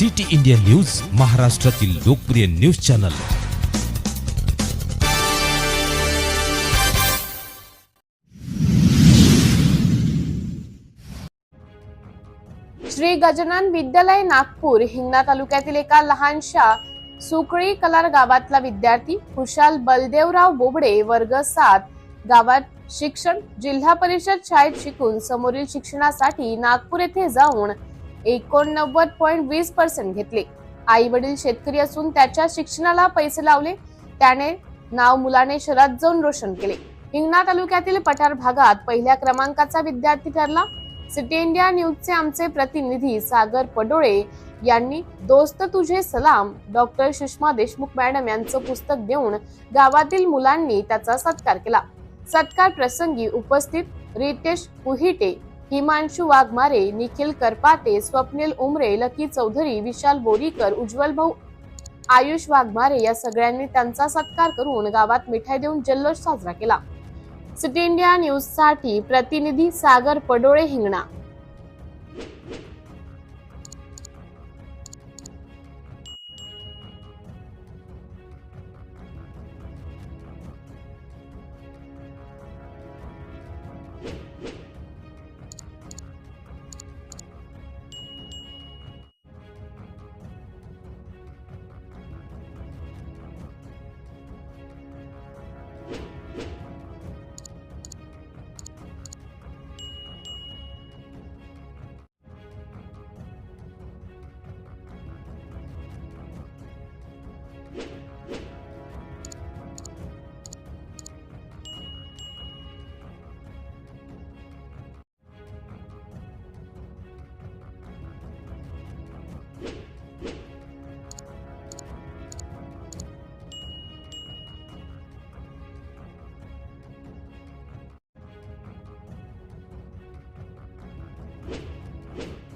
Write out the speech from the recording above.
City India news महाराष्ट्रातील लोकप्रिय news channel. Shri Gajanan विद्यालय नागपूर हिंगणा तालुक्यातील एका लहानशा सुकळी कलार गावातला विद्यार्थी खुशाल बलदेवराव बोबडे वर्ग सात गावात शिक्षण जिल्हा परिषद शाळेत शिकून समोरील शिक्षणासाठी नागपूर येथे जाऊन एकोणनव्वद पॉईंट वीस पर्सेंट घेतले. आई वडील शेतकरी असून त्याच्या शिक्षणाला पैसे लावले. त्याने नाव मुलाने शहरात जाऊन रोशन केले. हिंगणा तालुक्यातील पठार भागात पहिल्या क्रमांकाचा विद्यार्थी ठरला. सिटी इंडिया न्यूजचे आमचे प्रतिनिधी सागर पडोळे यांनी दोस्त तुझे सलाम डॉक्टर सुषमा देशमुख मॅडम यांचं पुस्तक देऊन गावातील मुलांनी त्याचा सत्कार केला. सत्कार प्रसंगी उपस्थित रितेश कुहिटे हिमांशु वाघमारे निखिल करपाते स्वप्नील उमरे लकी चौधरी विशाल बोरीकर उज्ज्वल भाऊ आयुष वाघमारे या सगळ्यांनी त्यांचा सत्कार करून गावात मिठाई देऊन जल्लोष साजरा केला. सिटी इंडिया न्यूजसाठी प्रतिनिधी सागर पडोळे हिंगणा. Thank you.